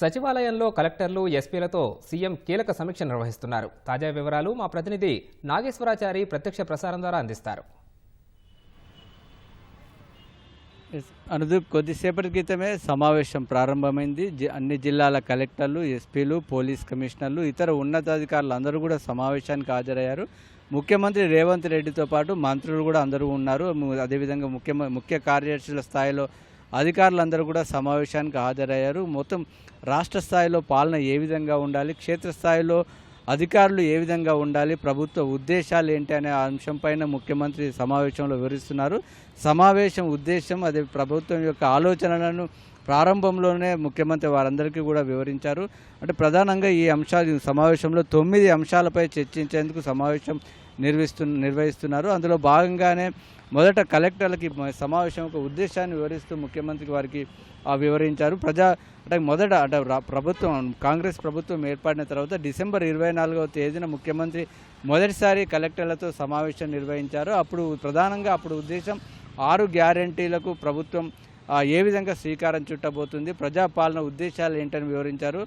సచివాలయంలో కలెక్టర్లు ఎస్పీలతో సీఎం కీలక సమీక్ష నిర్వహిస్తున్నారు. తాజా వివరాలు మా ప్రతినిధి నాగేశ్వరాచారి ప్రత్యక్ష ప్రసారం ద్వారా అందిస్తారు. అనుదీప్ కొద్దిసేపటి క్రితమే సమావేశం ప్రారంభమైంది. జి- అన్ని జిల్లాల కలెక్టర్లు ఎస్పీలు పోలీస్ కమిషనర్లు ఇతర ఉన్నతాధికారులు అందరూ కూడా సమావేశానికి హాజరయ్యారు. ముఖ్యమంత్రి రేవంత్ రెడ్డితో పాటు మంత్రులు కూడా అందరూ ఉన్నారు. అదేవిధంగా ముఖ్య ముఖ్య కార్యదర్శుల స్థాయిలో అధికారులందరూ కూడా సమావేశానికి హాజరయ్యారు. మొత్తం రాష్ట్ర స్థాయిలో పాలన ఏ విధంగా ఉండాలి? క్షేత్రస్థాయిలో అధికారులు ఏ విధంగా ఉండాలి? ప్రభుత్వ ఉద్దేశాలు ఏంటి అనే అంశంపైన ముఖ్యమంత్రి సమావేశంలో వివరిస్తున్నారు. సమావేశం ఉద్దేశం అదే ప్రభుత్వం యొక్క ఆలోచనలను ప్రారంభంలోనే ముఖ్యమంత్రి వారందరికీ కూడా వివరించారు. అంటే ప్రధానంగా ఈ అంశాలు సమావేశంలో తొమ్మిది అంశాలపై చర్చించేందుకు సమావేశం నిర్వహిస్తు నిర్వహిస్తున్నారు. అందులో భాగంగానే మొదట కలెక్టర్లకి సమావేశం ఒక ఉద్దేశాన్ని వివరిస్తూ ముఖ్యమంత్రికి వారికి వివరించారు. ప్రజా అంటే మొదట అంటే ప్రభుత్వం కాంగ్రెస్ ప్రభుత్వం ఏర్పడిన తర్వాత డిసెంబర్ ఇరవై నాలుగవ తేదీన ముఖ్యమంత్రి మొదటిసారి కలెక్టర్లతో సమావేశం నిర్వహించారు. అప్పుడు ప్రధానంగా అప్పుడు ఉద్దేశం ఆరు గ్యారంటీలకు ప్రభుత్వం ఏ విధంగా శ్రీకారం చుట్టబోతుంది ప్రజాపాలన ఉద్దేశాలు ఏంటని వివరించారు.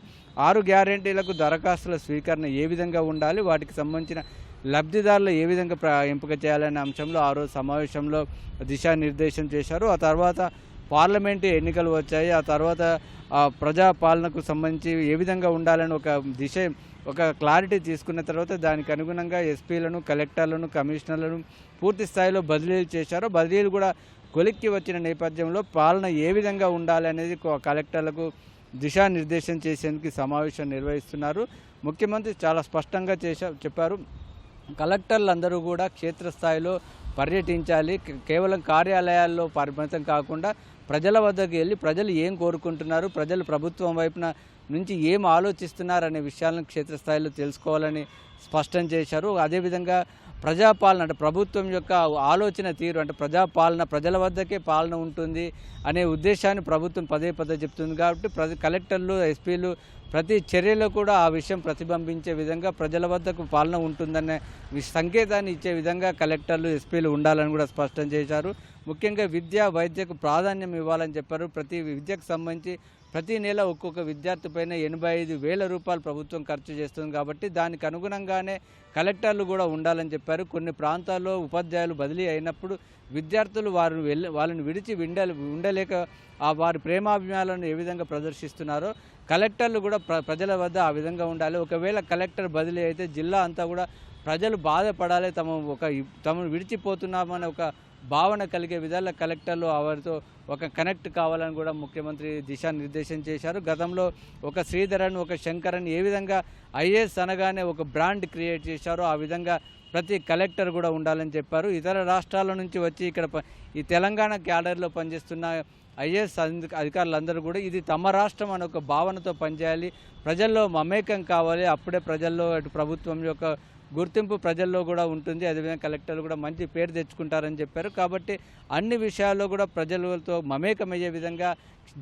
ఆరు గ్యారంటీలకు దరఖాస్తుల స్వీకరణ ఏ విధంగా ఉండాలి వాటికి సంబంధించిన లబ్ధిదారులు ఏ విధంగా ఎంపిక చేయాలనే అంశంలో ఆ రోజు సమావేశంలో దిశానిర్దేశం చేశారు. ఆ తర్వాత పార్లమెంటు ఎన్నికలు వచ్చాయి. ఆ తర్వాత ఆ ప్రజాపాలనకు సంబంధించి ఏ విధంగా ఉండాలని ఒక దిశ ఒక క్లారిటీ తీసుకున్న తర్వాత దానికి అనుగుణంగా ఎస్పీలను కలెక్టర్లను కమిషనర్లను పూర్తి స్థాయిలో బదిలీలు చేశారు. బదిలీలు కూడా కొలిక్కి వచ్చిన నేపథ్యంలో పాలన ఏ విధంగా ఉండాలి అనేది కలెక్టర్లకు దిశానిర్దేశం చేసేందుకు సమావేశం నిర్వహిస్తున్నారు. ముఖ్యమంత్రి చాలా స్పష్టంగా చేశా చెప్పారు. కలెక్టర్లు కూడా క్షేత్రస్థాయిలో పర్యటించాలి. కేవలం కార్యాలయాల్లో పరిమితం కాకుండా ప్రజల వద్దకు వెళ్ళి ప్రజలు ఏం కోరుకుంటున్నారు ప్రజలు ప్రభుత్వం వైపున నుంచి ఏం ఆలోచిస్తున్నారు అనే విషయాలను క్షేత్రస్థాయిలో తెలుసుకోవాలని స్పష్టం చేశారు. అదేవిధంగా ప్రజాపాలన అంటే ప్రభుత్వం యొక్క ఆలోచన తీరు అంటే ప్రజాపాలన ప్రజల వద్దకే పాలన ఉంటుంది అనే ఉద్దేశాన్ని ప్రభుత్వం పదే పదే చెప్తుంది కాబట్టి ప్ర కలెక్టర్లు ఎస్పీలు ప్రతి చర్యలో కూడా ఆ విషయం ప్రతిబింబించే విధంగా ప్రజల వద్దకు పాలన ఉంటుందనే సంకేతాన్ని ఇచ్చే విధంగా కలెక్టర్లు ఎస్పీలు ఉండాలని కూడా స్పష్టం చేశారు. ముఖ్యంగా విద్య వైద్యకు ప్రాధాన్యం ఇవ్వాలని చెప్పారు. ప్రతి విద్యకు సంబంధించి ప్రతి నెల ఒక్కొక్క విద్యార్థి పైన ఎనభై ఐదు వేల రూపాయలు ప్రభుత్వం ఖర్చు చేస్తుంది కాబట్టి దానికి అనుగుణంగానే కలెక్టర్లు కూడా ఉండాలని చెప్పారు. కొన్ని ప్రాంతాల్లో ఉపాధ్యాయులు బదిలీ అయినప్పుడు విద్యార్థులు వారిని వెళ్ళి వాళ్ళని విడిచి ఉండలేక ఆ వారి ప్రేమాభిమానాలను ఏ విధంగా ప్రదర్శిస్తున్నారో కలెక్టర్లు కూడా ప్ర ప్రజల వద్ద ఆ విధంగా ఉండాలి. ఒకవేళ కలెక్టర్ బదిలీ అయితే జిల్లా అంతా కూడా ప్రజలు బాధపడాలి. తమ ఒక తమను విడిచిపోతున్నామనే ఒక భావన కలిగే విధాల కలెక్టర్లు వారితో ఒక కనెక్ట్ కావాలని కూడా ముఖ్యమంత్రి దిశానిర్దేశం చేశారు. గతంలో ఒక శ్రీధరన్ ఒక శంకరన్ ఏ విధంగా ఐఏఎస్ అనగానే ఒక బ్రాండ్ క్రియేట్ చేశారో ఆ విధంగా ప్రతి కలెక్టర్ కూడా ఉండాలని చెప్పారు. ఇతర రాష్ట్రాల నుంచి వచ్చి ఇక్కడ ప- ఈ తెలంగాణ క్యాడర్లో పనిచేస్తున్న ఐఏఎస్ అధికారులందరూ కూడా ఇది తమ రాష్ట్రం అనే ఒక భావనతో పనిచేయాలి. ప్రజల్లో మమేకం కావాలి. అప్పుడే ప్రజల్లో అటు ప్రభుత్వం యొక్క గుర్తింపు ప్రజల్లో కూడా ఉంటుంది. అదేవిధంగా కలెక్టర్లు కూడా మంచి పేరు తెచ్చుకుంటారని చెప్పారు. కాబట్టి అన్ని విషయాల్లో కూడా ప్రజలతో మమేకమయ్యే విధంగా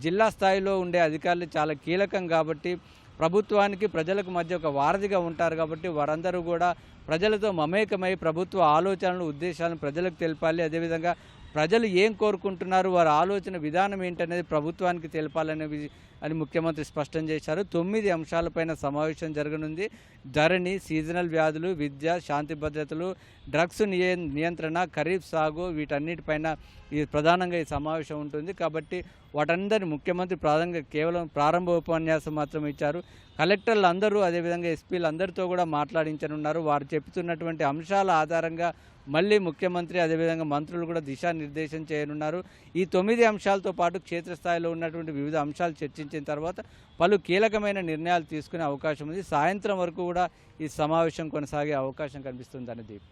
జిల్లా స్థాయిలో ఉండే అధికారులు చాలా కీలకం కాబట్టి ప్రభుత్వానికి ప్రజలకు మధ్య ఒక వారధిగా ఉంటారు కాబట్టి వారందరూ కూడా ప్రజలతో మమేకమై ప్రభుత్వ ఆలోచనలు ఉద్దేశాలను ప్రజలకు తెలిపాలి. అదేవిధంగా ప్రజలు ఏం కోరుకుంటున్నారు? వారి ఆలోచన విధానం ఏంటనేది ప్రభుత్వానికి తెలపాలనే వి- అని ముఖ్యమంత్రి స్పష్టం చేశారు. తొమ్మిది అంశాలపైన సమావేశం జరగనుంది. ధరణి సీజనల్ వ్యాధులు విద్య శాంతి భద్రతలు డ్రగ్స్ నియంత్రణ ఖరీఫ్ సాగు వీటన్నిటిపైన ఈ ప్రధానంగా ఈ సమావేశం ఉంటుంది. కాబట్టి వాటందరి ముఖ్యమంత్రి ప్రధానంగా కేవలం ప్రారంభ ఉపన్యాసం మాత్రం ఇచ్చారు. కలెక్టర్లు అందరూ అదేవిధంగా ఎస్పీలు అందరితో కూడా మాట్లాడించనున్నారు. వారు చెప్తున్నటువంటి అంశాల ఆధారంగా మళ్ళీ ముఖ్యమంత్రి అదేవిధంగా మంత్రులు కూడా దిశానిర్దేశం చేయనున్నారు. ఈ తొమ్మిది అంశాలతో పాటు క్షేత్రస్థాయిలో ఉన్నటువంటి వివిధ అంశాలు చర్చించిన తర్వాత పలు కీలకమైన నిర్ణయాలు తీసుకునే అవకాశం ఉంది. సాయంత్రం వరకు కూడా ఈ సమావేశం కొనసాగే అవకాశం కనిపిస్తుంది దీప్